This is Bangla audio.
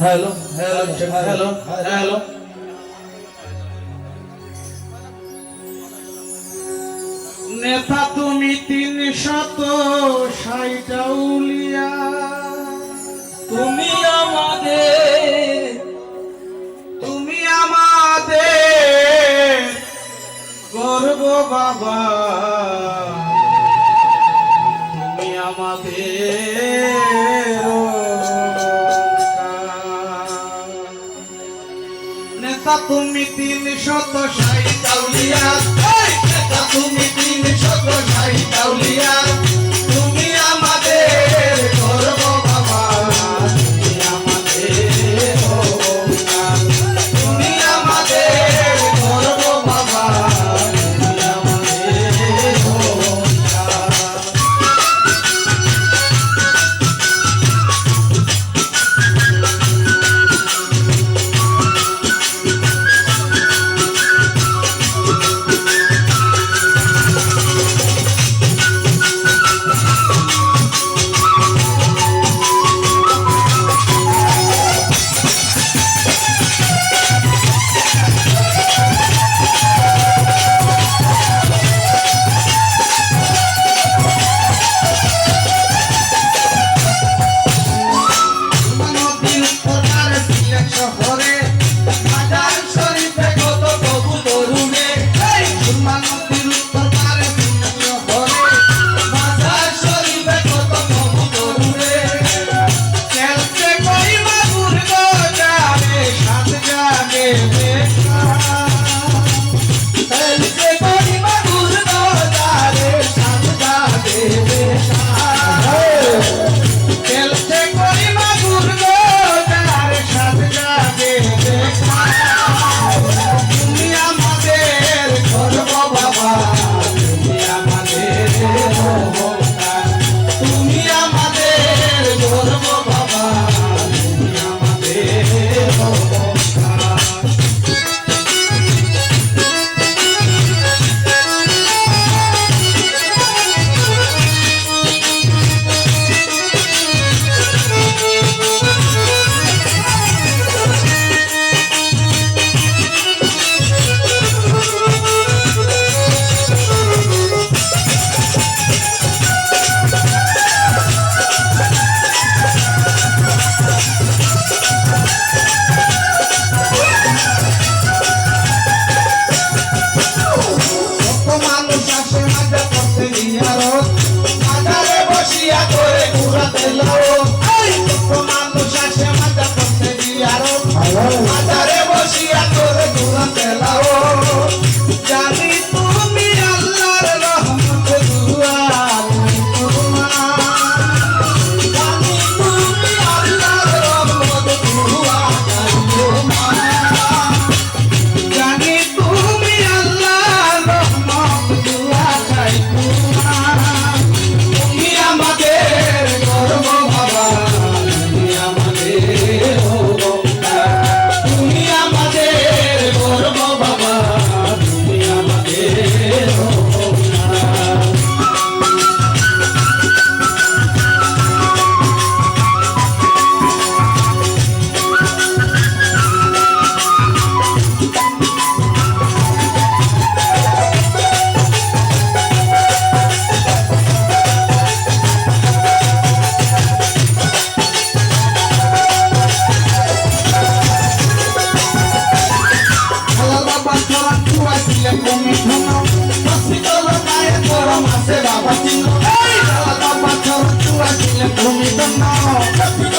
হ্যালো হ্যালো হ্যালো হ্যালো নেতা তুমি তিন শত সাইটা উলিয়া তুমি আমাদের তুমি আমাদের গর্ব বাবা। তুমি আমাদের ক্রেতা তুমি তিন শত ষাট কাউলিয়া ক্রেতা তুমি তিন শত তুমি তো নাও